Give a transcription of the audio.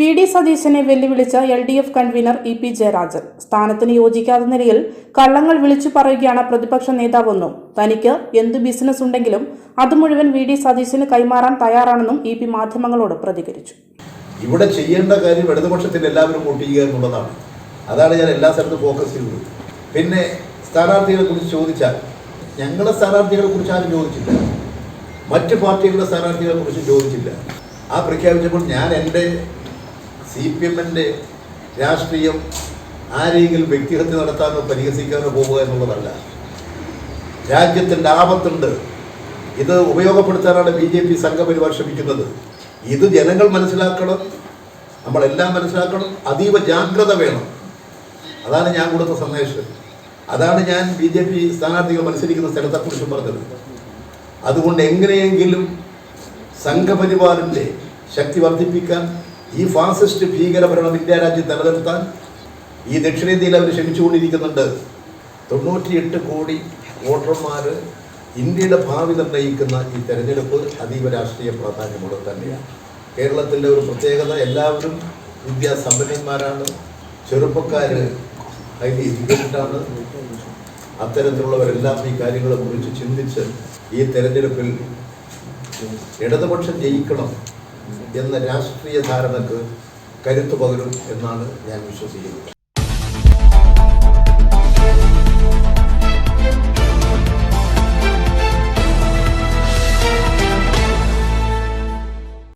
V D സതീശനെ വെല്ലുവിളിച്ച L D F convener E P Jayarajan. സ്ഥാനത്തിന് യോജിക്കാത്ത നിലയിൽ കള്ളങ്ങൾ വിളിച്ചു പറയുകയാണ് പ്രതിപക്ഷ നേതാവെന്നും. തനിക്ക് എന്ത് ബിസിനസ് ഉണ്ടെങ്കിലും അത് മുഴുവൻ വി ഡി സതീശന് കൈമാറാൻ തയ്യാറാണെന്നും ഇ പി മാധ്യമങ്ങളോട് പ്രതികരിച്ചു. ഇവിടെ ചെയ്യേണ്ട കാര്യം ഇടതുപക്ഷത്തിൽ എല്ലാവരും വോട്ട് ചെയ്യുക എന്നുള്ളതാണ്. അതാണ് ഞാൻ എല്ലാ സ്ഥലത്തും ഫോക്കസ് ചെയ്തത് പിന്നെ സ്ഥാനാർത്ഥികളെ കുറിച്ച് ചോദിച്ചാൽ ഞങ്ങളുടെ സ്ഥാനാർത്ഥികളെ കുറിച്ച് ആരും ചോദിച്ചില്ല. മറ്റ് പാർട്ടികളുടെ സ്ഥാനാർത്ഥികളെ കുറിച്ച് ചോദിച്ചില്ല. ആ പ്രഖ്യാപിച്ചപ്പോൾ ഞാൻ എന്റെ സി പി എമ്മിന്റെ രാഷ്ട്രീയം ആരെങ്കിലും വ്യക്തിഹത്യ നടത്താനോ പരിഹസിക്കാനോ പോവുക എന്നുള്ളതല്ല. രാജ്യത്തിന്റെ ആപത്തുണ്ട്. ഇത് ഉപയോഗപ്പെടുത്താനാണ് ബി ജെ പി സംഘപരിവാർ ശ്രമിക്കുന്നത് ഇത് ജനങ്ങൾ മനസ്സിലാക്കണം. നമ്മളെല്ലാം മനസ്സിലാക്കണം. അതീവ ജാഗ്രത വേണം. അതാണ് ഞാൻ കൊടുത്ത സന്ദേശം. അതാണ് ഞാൻ ബി ജെ പി സ്ഥാനാർത്ഥികൾ മത്സരിക്കുന്ന സ്ഥലത്തെക്കുറിച്ചും പറഞ്ഞത്. അതുകൊണ്ട് എങ്ങനെയെങ്കിലും സംഘപരിവാറിന്റെ ശക്തി വർദ്ധിപ്പിക്കാൻ ഈ ഫാസിസ്റ്റ് ഭീകരഭരണം ഇന്ത്യ നിലനിർത്താൻ ഈ ദക്ഷിണേന്ത്യയിൽ അവർ ശ്രമിച്ചുകൊണ്ടിരിക്കുന്നുണ്ട്. തൊണ്ണൂറ്റിയെട്ട് കോടി വോട്ടർമാർ ഇന്ത്യയുടെ ഭാവി നിർണയിക്കുന്ന ഈ തെരഞ്ഞെടുപ്പ് അതീവ രാഷ്ട്രീയ പ്രാധാന്യമുള്ളത് തന്നെയാണ്. കേരളത്തിന്റെ ഒരു പ്രത്യേകത എല്ലാവരും വിദ്യാസമ്പന്നന്മാരാണ് ചെറുപ്പക്കാർ ഹൈലി എഡ്യൂക്കേറ്റഡാണ് അത്തരത്തിലുള്ളവരെല്ലാം ഈ കാര്യങ്ങളെ കുറിച്ച് ചിന്തിച്ച് ഈ തെരഞ്ഞെടുപ്പിൽ ഇടതുപക്ഷം ജയിക്കണം. എന്ന രാഷ്ട്രീയ ധാരണക്ക് കരുത്തു പകരും എന്നാണ് ഞാൻ വിശ്വസിക്കുന്നത്.